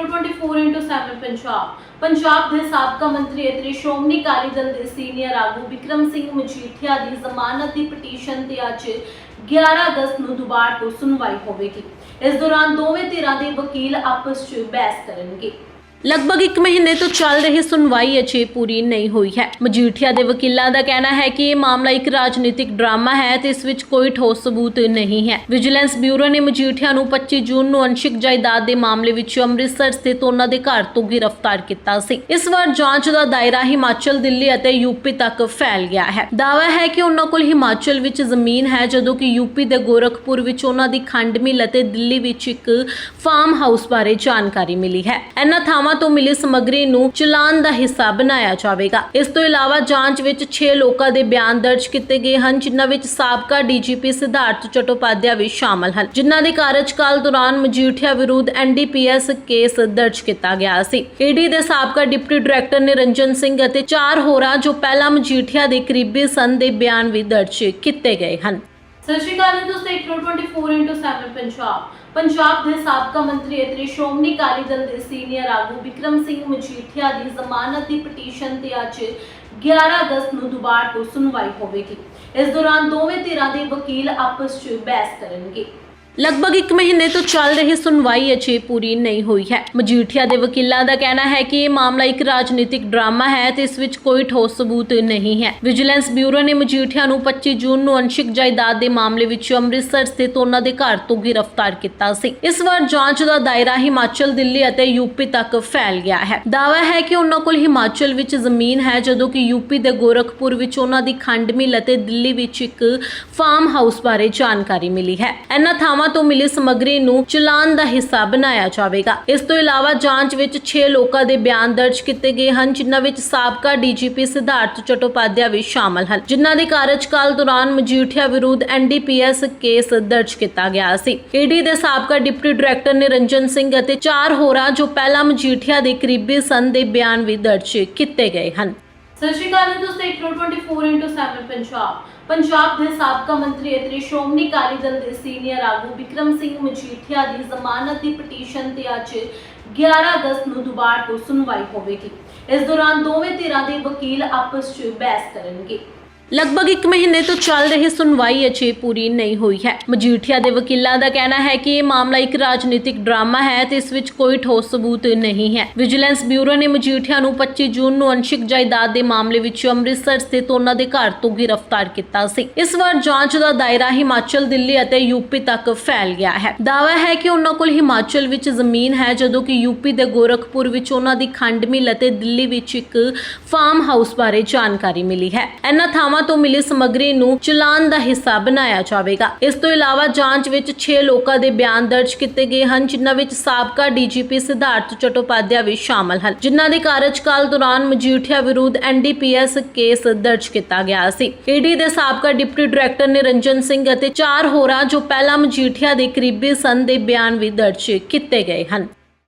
ਰਹੇ ਹੋ 24x7 ਪੰਜਾਬ ਪੰਜਾਬ ਦੇ ਸਾਬਕਾ ਮੰਤਰੀ ਅਤੇ ਸ਼੍ਰੋਮਣੀ ਅਕਾਲੀ ਦਲ ਦੇ ਸੀਨੀਅਰ ਆਗੂ ਵਿਕਰਮ ਸਿੰਘ ਮਜੀਠੀਆ ਦੀ ਜ਼ਮਾਨਤ ਦੀ ਪਟੀਸ਼ਨ ਤੇ ਅੱਜ 11 ਅਗਸਤ ਨੂੰ ਦੁਬਾਰਾ ਤੋਂ ਸੁਣਵਾਈ ਹੋਵੇਗੀ ਇਸ ਦੌਰਾਨ ਦੋਵੇਂ ਧਿਰਾਂ ਦੇ ਵਕੀਲ ਆਪਸ 'ਚ ਬਹਿਸ ਕਰਨਗੇ ਲਗਭਗ 1 ਮਹੀਨੇ ਤੋਂ ਚੱਲ ਰਹੀ ਸੁਣਵਾਈ ਅਜੇ ਪੂਰੀ ਨਹੀਂ ਹੋਈ ਹੈ। ਮਜੀਠੀਆ ਦੇ ਵਕੀਲਾਂ ਦਾ ਕਹਿਣਾ ਹੈ ਕਿ ਇਹ ਮਾਮਲਾ ਇੱਕ ਰਾਜਨੀਤਿਕ ਡਰਾਮਾ ਹੈ ਤੇ ਇਸ ਵਿੱਚ ਕੋਈ ਠੋਸ ਸਬੂਤ ਨਹੀਂ ਹੈ। ਵਿਜੀਲੈਂਸ ਬਿਊਰੋ ਨੇ ਮਜੀਠੀਆ ਨੂੰ 25 ਜੂਨ ਨੂੰ ਅੰਸ਼ਿਕ ਜਾਇਦਾਦ ਦੇ ਮਾਮਲੇ ਵਿੱਚ ਅੰਮ੍ਰਿਤਸਰ ਸਥਿਤ ਉਹਨਾਂ ਦੇ ਘਰ ਤੋਂ ਗ੍ਰਿਫਤਾਰ ਕੀਤਾ ਸੀ। ਇਸ ਵਾਰ ਜਾਂਚ ਦਾ ਦਾਇਰਾ ਹਿਮਾਚਲ, ਦਿੱਲੀ ਅਤੇ ਯੂਪੀ ਤੱਕ ਫੈਲ ਗਿਆ ਹੈ। ਦਾਅਵਾ ਹੈ ਕਿ ਉਹਨਾਂ ਕੋਲ ਹਿਮਾਚਲ ਵਿੱਚ ਜ਼ਮੀਨ ਹੈ, ਜਦੋਂ ਕਿ ਯੂਪੀ ਦੇ ਗੋਰਖਪੁਰ ਵਿੱਚ ਉਹਨਾਂ ਦੀ ਖੰਡ ਮਿਲ ਅਤੇ ਦਿੱਲੀ ਵਿੱਚ ਇੱਕ ਫਾਰਮ ਹਾਊਸ ਬਾਰੇ ਜਾਣਕਾਰੀ ਮਿਲੀ ਹੈ। ਇਹਨਾਂ ਥਾਵਾਂ ਤੋਂ ਮਿਲੀ ਸਮੱਗਰੀ ਨੂੰ ਚਲਾਨ ਦਾ ਹਿੱਸਾ ਬਣਾਇਆ ਜਾਵੇਗਾ। ਇਸ ਤੋਂ ਇਲਾਵਾ ਜਾਂਚ ਵਿੱਚ 6 ਲੋਕਾਂ ਦੇ ਬਿਆਨ ਦਰਜ ਕੀਤੇ ਗਏ ਹਨ, ਜਿਨ੍ਹਾਂ ਵਿੱਚ ਸਾਬਕਾ ਡੀਜੀਪੀ ਸਿਧਾਰਥ ਚਟੋਪਾਧਿਆ ਵੀ ਸ਼ਾਮਲ ਹਨ, ਜਿਨ੍ਹਾਂ ਦੇ ਕਾਰਜਕਾਲ ਦੌਰਾਨ ਮਜੀਠੀਆ ਵਿਰੁੱਧ ਐਨਡੀਪੀਐਸ ਕੇਸ ਦਰਜ ਕੀਤਾ ਗਿਆ ਸੀ। ਈਡੀ ਦੇ ਸਾਬਕਾ ਡਿਪਟੀ ਡਾਇਰੈਕਟਰ ਨਿਰੰਜਨ ਸਿੰਘ ਅਤੇ ਚਾਰ ਹੋਰਾਂ ਜੋ ਪਹਿਲਾਂ ਮਜੀਠੀਆ ਦੇ ਕਰੀਬੀ ਸਨ ਦੇ ਬਿਆਨ ਵੀ ਦਰਜ ਕੀਤੇ ਗਏ ਹਨ। ਸਤਿ ਸ਼੍ਰੀ ਅਕਾਲ ਜੀ, ਤੁਸੀਂ ਦੇਖ ਰਹੇ ਹੋ 24x7 ਪੰਜਾਬ। ਪੰਜਾਬ ਦੇ ਸਾਬਕਾ ਮੰਤਰੀ ਅਤੇ ਸ਼੍ਰੋਮਣੀ ਅਕਾਲੀ ਦਲ ਦੇ ਸੀਨੀਅਰ ਆਗੂ ਵਿਕਰਮ ਸਿੰਘ ਮਜੀਠੀਆ ਦੀ ਜ਼ਮਾਨਤ ਦੀ ਪਟੀਸ਼ਨ ਤੇ ਅੱਜ 11 ਅਗਸਤ ਨੂੰ ਦੁਬਾਰਾ ਤੋਂ ਸੁਣਵਾਈ ਹੋਵੇਗੀ। ਇਸ ਦੌਰਾਨ ਦੋਵੇਂ ਧਿਰਾਂ ਦੇ ਵਕੀਲ ਆਪਸ 'ਚ ਬਹਿਸ ਕਰਨਗੇ। ਲਗਭਗ 1 ਮਹੀਨੇ ਤੋਂ ਚੱਲ ਰਹੀ ਸੁਣਵਾਈ ਅਜੇ ਪੂਰੀ ਨਹੀਂ ਹੋਈ ਹੈ। ਮਜੀਠੀਆ ਦੇ ਵਕੀਲਾਂ ਦਾ ਕਹਿਣਾ ਹੈ ਕਿ ਇਹ ਮਾਮਲਾ ਇੱਕ ਰਾਜਨੀਤਿਕ ਡਰਾਮਾ ਹੈ ਤੇ ਇਸ ਵਿੱਚ ਕੋਈ ਠੋਸ ਸਬੂਤ ਨਹੀਂ ਹੈ। ਵਿਜੀਲੈਂਸ ਬਿਊਰੋ ਨੇ ਮਜੀਠੀਆ ਨੂੰ 25 ਜੂਨ ਨੂੰ ਅੰਸ਼ਿਕ ਜਾਇਦਾਦ ਦੇ ਮਾਮਲੇ ਵਿੱਚ ਅੰਮ੍ਰਿਤਸਰ ਸਥਿਤ ਉਹਨਾਂ ਦੇ ਘਰ ਤੋਂ ਗ੍ਰਿਫਤਾਰ ਕੀਤਾ ਸੀ। ਇਸ ਵਾਰ ਜਾਂਚ ਦਾ ਦਾਇਰਾ ਹਿਮਾਚਲ, ਦਿੱਲੀ ਅਤੇ ਯੂਪੀ ਤੱਕ ਫੈਲ ਗਿਆ ਹੈ। ਦਾਅਵਾ ਹੈ ਕਿ ਉਹਨਾਂ ਕੋਲ ਹਿਮਾਚਲ ਵਿੱਚ ਜ਼ਮੀਨ ਹੈ, ਜਦੋਂ ਕਿ ਯੂਪੀ ਦੇ ਗੋਰਖਪੁਰ ਵਿੱਚ ਉਹਨਾਂ ਦੀ ਖੰਡ ਮਿਲ ਅਤੇ ਦਿੱਲੀ ਵਿੱਚ ਇੱਕ ਫਾਰਮ ਹਾਊਸ ਬਾਰੇ ਜਾਣਕਾਰੀ ਮਿਲੀ ਹੈ। ਇਹਨਾਂ ਥਾਵਾਂ ਤੋਂ ਮਿਲੀ ਸਮੱਗਰੀ ਨੂੰ ਚਲਾਨ ਦਾ ਹਿੱਸਾ ਬਣਾਇਆ ਜਾਵੇਗਾ। ਇਸ ਤੋਂ ਇਲਾਵਾ ਜਾਂਚ ਵਿੱਚ 6 ਲੋਕਾਂ ਦੇ ਬਿਆਨ ਦਰਜ ਕੀਤੇ ਗਏ ਹਨ, ਜਿਨ੍ਹਾਂ ਵਿੱਚ ਸਾਬਕਾ ਡੀਜੀਪੀ ਸਿਧਾਰਥ ਚਟੋਪਾਧਿਆ ਵੀ ਸ਼ਾਮਲ ਹਨ, ਜਿਨ੍ਹਾਂ ਦੇ ਕਾਰਜਕਾਲ ਦੌਰਾਨ ਮਜੀਠੀਆ ਵਿਰੁੱਧ ਐਨਡੀਪੀਐਸ ਕੇਸ ਦਰਜ ਕੀਤਾ ਗਿਆ ਸੀ। ਈਡੀ ਦੇ ਸਾਬਕਾ ਡਿਪਟੀ ਡਾਇਰੈਕਟਰ ਨਿਰੰਜਨ ਸਿੰਘ ਅਤੇ ਚਾਰ ਹੋਰਾਂ ਜੋ ਪਹਿਲਾਂ ਮਜੀਠੀਆ ਦੇ ਕਰੀਬੀ ਸਨ ਦੇ ਬਿਆਨ ਵੀ ਦਰਜ ਕੀਤੇ ਗਏ ਹਨ। ਸਤਿ ਸ਼੍ਰੀ ਅਕਾਲ ਤੁਸੀਂ ਦੇਖ ਰਹੇ ਹੋ 24x7 ਪੰਜਾਬ। ਪੰਜਾਬ ਦੇ ਸਾਬਕਾ ਮੰਤਰੀ ਅਤੇ ਸ਼੍ਰੋਮਣੀ ਅਕਾਲੀ ਦਲ ਦੇ ਸੀਨੀਅਰ ਆਗੂ ਵਿਕਰਮ ਸਿੰਘ ਮਜੀਠੀਆ ਦੀ ਜ਼ਮਾਨਤ ਦੀ ਪਟੀਸ਼ਨ ਤੇ ਅੱਜ 11 ਅਗਸਤ ਨੂੰ ਦੁਬਾਰਾ ਤੋਂ ਸੁਣਵਾਈ ਹੋਵੇਗੀ। ਇਸ ਦੌਰਾਨ ਦੋਵੇਂ ਧਿਰਾਂ ਦੇ ਵਕੀਲ ਆਪਸ 'ਚ ਬਹਿਸ ਕਰਨਗੇ। ਲਗਭਗ 1 ਮਹੀਨੇ ਤੋਂ ਚੱਲ ਰਹੀ ਸੁਣਵਾਈ ਅਜੇ ਪੂਰੀ ਨਹੀਂ ਹੋਈ ਹੈ। ਮਜੀਠੀਆ ਦੇ ਵਕੀਲਾਂ ਦਾ ਕਹਿਣਾ ਹੈ ਕਿ ਇਹ ਮਾਮਲਾ ਇੱਕ ਰਾਜਨੀਤਿਕ ਡਰਾਮਾ ਹੈ ਤੇ ਇਸ ਵਿੱਚ ਕੋਈ ਠੋਸ ਸਬੂਤ ਨਹੀਂ ਹੈ। ਵਿਜੀਲੈਂਸ ਬਿਊਰੋ ਨੇ ਮਜੀਠੀਆ ਨੂੰ 25 ਜੂਨ ਨੂੰ ਅੰਸ਼ਿਕ ਜਾਇਦਾਦ ਦੇ ਮਾਮਲੇ ਵਿੱਚ ਅੰਮ੍ਰਿਤਸਰ ਸਥਿਤ ਉਹਨਾਂ ਦੇ ਘਰ ਤੋਂ ਗ੍ਰਿਫਤਾਰ ਕੀਤਾ ਸੀ। ਇਸ ਵਾਰ ਜਾਂਚ ਦਾ ਦਾਇਰਾ ਹਿਮਾਚਲ, ਦਿੱਲੀ ਅਤੇ ਯੂਪੀ ਤੱਕ ਫੈਲ ਗਿਆ ਹੈ। ਦਾਅਵਾ ਹੈ ਕਿ ਉਹਨਾਂ ਕੋਲ ਹਿਮਾਚਲ ਵਿੱਚ ਜ਼ਮੀਨ ਹੈ, ਜਦੋਂ ਕਿ ਯੂਪੀ ਦੇ ਗੋਰਖਪੁਰ ਵਿੱਚ ਉਹਨਾਂ ਦੀ ਖੰਡ ਮਿਲ ਅਤੇ ਦਿੱਲੀ ਵਿੱਚ ਇੱਕ ਫਾਰਮ ਹਾਊਸ ਬਾਰੇ ਜਾਣਕਾਰੀ ਮਿਲੀ ਹੈ। ਇਹਨਾਂ ਥਾਵਾਂ ਤੋਂ ਮਿਲੀ ਸਮੱਗਰੀ ਨੂੰ ਚਲਾਨ ਦਾ ਹਿੱਸਾ ਬਣਾਇਆ ਜਾਵੇਗਾ। ਇਸ ਤੋਂ ਇਲਾਵਾ ਜਾਂਚ ਵਿੱਚ 6 ਲੋਕਾਂ ਦੇ ਬਿਆਨ ਦਰਜ ਕੀਤੇ ਗਏ ਹਨ, ਜਿਨ੍ਹਾਂ ਵਿੱਚ ਸਾਬਕਾ ਡੀਜੀਪੀ ਸਿਧਾਰਥ ਚਟੋਪਾਧਿਆ ਵੀ ਸ਼ਾਮਲ ਹਨ, ਜਿਨ੍ਹਾਂ ਦੇ ਕਾਰਜਕਾਲ ਦੌਰਾਨ ਮਜੀਠੀਆ ਵਿਰੁੱਧ ਐਨਡੀਪੀਐਸ ਕੇਸ ਦਰਜ ਕੀਤਾ ਗਿਆ ਸੀ। ਈਡੀ ਦੇ ਸਾਬਕਾ ਡਿਪਟੀ ਡਾਇਰੈਕਟਰ ਨਿਰੰਜਨ ਸਿੰਘ ਅਤੇ ਚਾਰ ਹੋਰਾਂ ਜੋ ਪਹਿਲਾਂ ਮਜੀਠੀਆ ਦੇ ਕਰੀਬੀ ਸਨ ਦੇ ਬਿਆਨ ਵੀ ਦਰਜ ਕੀਤੇ ਗਏ ਹਨ।